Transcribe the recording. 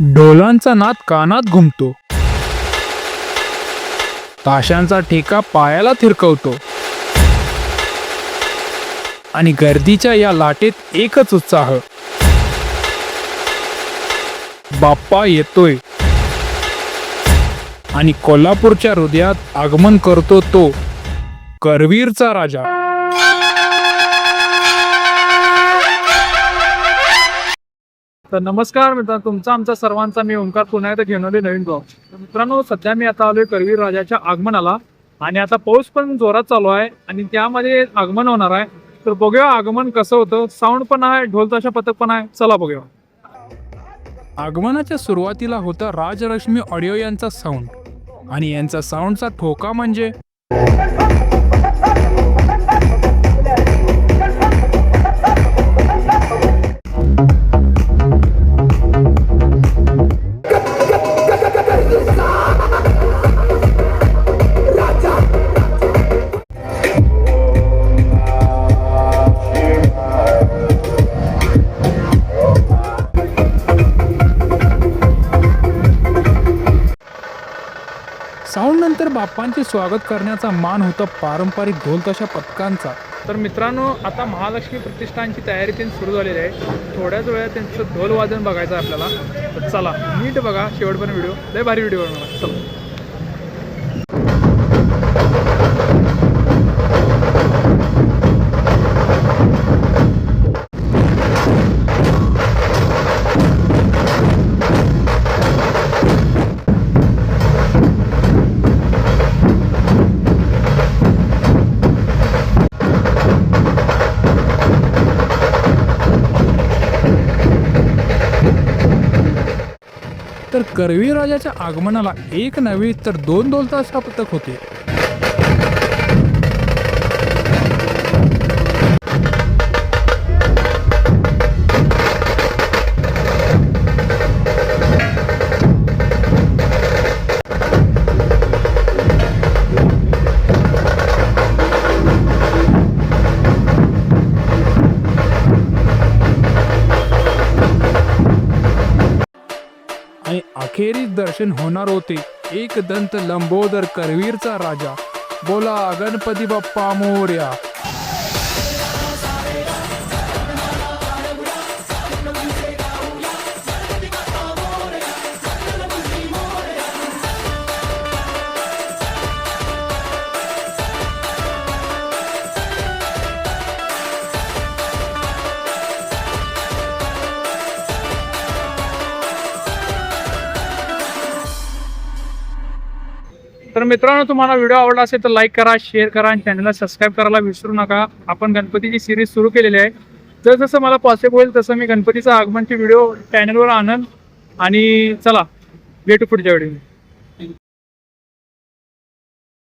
डोलांचा नाद कानात घुमतो. ताशांचा ठेका पायाला थिरकवतो. आणि गर्दीच्या या लाटेत एकच उत्साह. बाप्पा येतोय. आणि कोल्हापूरच्या हृदयात आगमन करतो तो करवीरचा राजा. तर नमस्कार मित्रांनो तुमचा आमचा सर्वांचा मी ओंकार पुन्हा एकदा घेऊन नवीन ब्लॉग तर मित्रांनो सध्या मी आता आलोय करवीर राजाच्या आगमनाला आणि आता पाऊस पण जोरात चालू आहे आणि त्यामध्ये आगमन होणार आहे. तर बघूया आगमन कसं होतं. साऊंड पण आहे ढोलताशा पथक पण आहे. चला बघूया. आगमनाच्या सुरुवातीला होता राजरश्मी ऑडिओ यांचा साऊंड आणि यांचा साऊंडचा ठोका म्हणजे त्यानंतर नंतर बाप्पांचे स्वागत करण्याचा मान होता पारंपरिक ढोलताशा पथकांचा. तर मित्रांनो आता महालक्ष्मी प्रतिष्ठानची तयारी त्यांनी सुरू झालेली आहे. थोड्याच वेळात त्यांचं ढोल वादन बघायचं आहे आपल्याला. तर चला नीट बघा शेवटपर्यंत व्हिडिओ. लय भारी व्हिडिओ बनवला. चला. तर करवीराजाच्या आगमनाला एक नव्हे तर दोन ढोलताशा पथक होते. आणि अखेरीस दर्शन होणार होते. एक दंत लंबोदर करवीरचा राजा. बोला गणपती बाप्पा मोर्या. तर मित्रांनो तुम्हाला व्हिडिओ आवडला असेल तर लाईक करा शेअर करा आणि चॅनलला सबस्क्राईब करायला विसरू नका. आपण गणपतीची सिरीज सुरू केलेली आहे. जर जसं मला पॉसिबल होईल तसं मी गणपतीचा आगमनचे व्हिडिओ चॅनलवर आणन. आणि चला भेटू पुढच्या व्हिडिओ